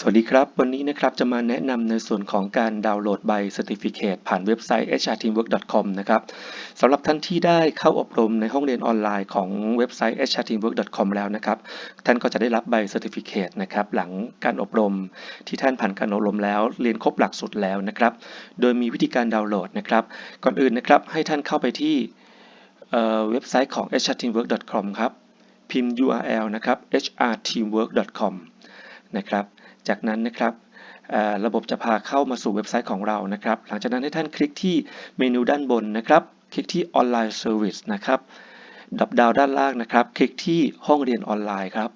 สวัสดีครับ วันนี้นะครับจะมาแนะนำในส่วนของการดาวน์โหลดใบ Certificate ผ่านเว็บไซต์ hrteamwork.com นะครับสำหรับท่านที่ได้เข้าอบรมในห้องเรียนออนไลน์ของเว็บไซต์ hrteamwork.com แล้วนะครับท่านก็จะได้รับใบ Certificate นะครับหลังการอบรมที่ท่านผ่านการอบรมแล้ว เรียนครบหลักสูตรแล้วนะครับ โดยมีวิธีการดาวน์โหลดนะครับ ก่อนอื่นนะครับให้ท่านเข้าไปที่เเว็บไซต์ของ hrteamwork.com ครับพิมพ์ URL นะครับ hrteamwork.com นะครับ จากนั้นนะครับระบบจะพาเข้ามาสู่เว็บไซต์ของเรานะครับ หลังจากนั้นให้ท่านคลิกที่เมนูด้านบนนะครับ คลิกที่ออนไลน์เซอร์วิสนะครับดับดาวด้านล่างนะครับ คลิกที่ห้องเรียนออนไลน์ครับ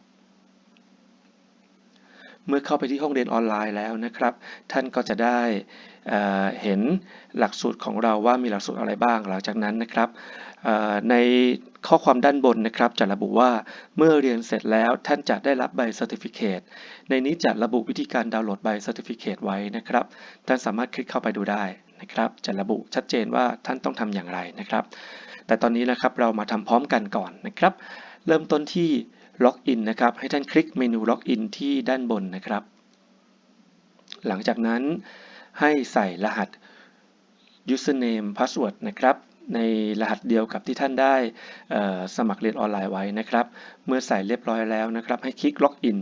เมื่อเข้าไปที่ห้องเรียนออนไลน์แล้วนะครับ ท่านก็จะได้เห็นหลักสูตรของเราว่ามีหลักสูตรอะไรบ้างหลังจากนั้นนะครับในข้อความด้านบนนะครับจะระบุว่าเมื่อเรียนเสร็จแล้วท่านจะได้รับใบ Certificate ในนี้จะระบุวิธีการดาวน์โหลดใบ Certificate ไว้นะครับ ท่านสามารถคลิกเข้าไปดูได้นะครับ จะระบุชัดเจนว่าท่านต้องทำอย่างไรนะครับ แต่ตอนนี้นะครับเรามาทำพร้อมกันก่อนนะครับ เริ่มต้นที่ ล็อกอินนะครับ ให้ท่านคลิกเมนูล็อกอินที่ด้านบนนะครับ หลังจากนั้นให้ใส่รหัส username password นะครับ ในรหัสเดียวกับที่ท่านได้สมัครเรียนออนไลน์ไว้นะครับ เมื่อใส่เรียบร้อยแล้วนะครับ ให้คลิกล็อกอิน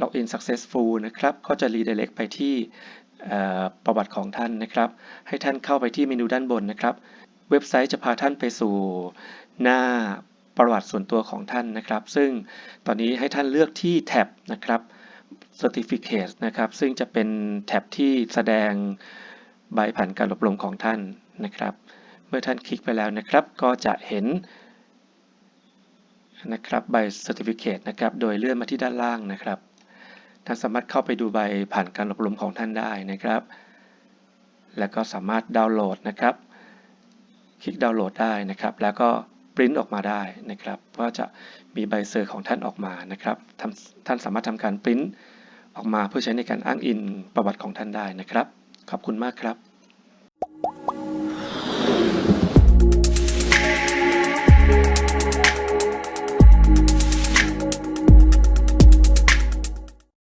ล็อกอิน successful นะครับ ก็จะ redirect ไปที่ประวัติของท่านนะครับ ให้ท่านเข้าไปที่เมนูด้านบนนะครับ เว็บไซต์จะพาท่านไปสู่หน้าประวัติส่วนตัวของท่านนะครับ ซึ่งตอนนี้ให้ท่านเลือกที่แท็บนะครับ Certificate นะครับ ซึ่งจะเป็นแท็บที่แสดงใบผ่านการอบรมของท่านนะครับ เมื่อท่านคลิกไปแล้วนะครับ ก็จะเห็นนะครับใบ Certificate นะครับ โดยเลื่อนมาที่ด้านล่างนะครับ ท่านสามารถเข้าไปดูใบผ่านการอบรมของท่านได้นะครับ แล้วก็สามารถดาวน์โหลดนะครับ คลิกดาวน์โหลดได้นะครับ แล้วก็ปริ้นออกมาได้นะครับว่าจะมีใบเซอร์ของท่านออกมานะครับท,ท่านสามารถทำการปริ้นออกมาเพื่อใช้ในการอ้างอิงประวัติของท่านได้นะครับ ขอบคุณมากครับ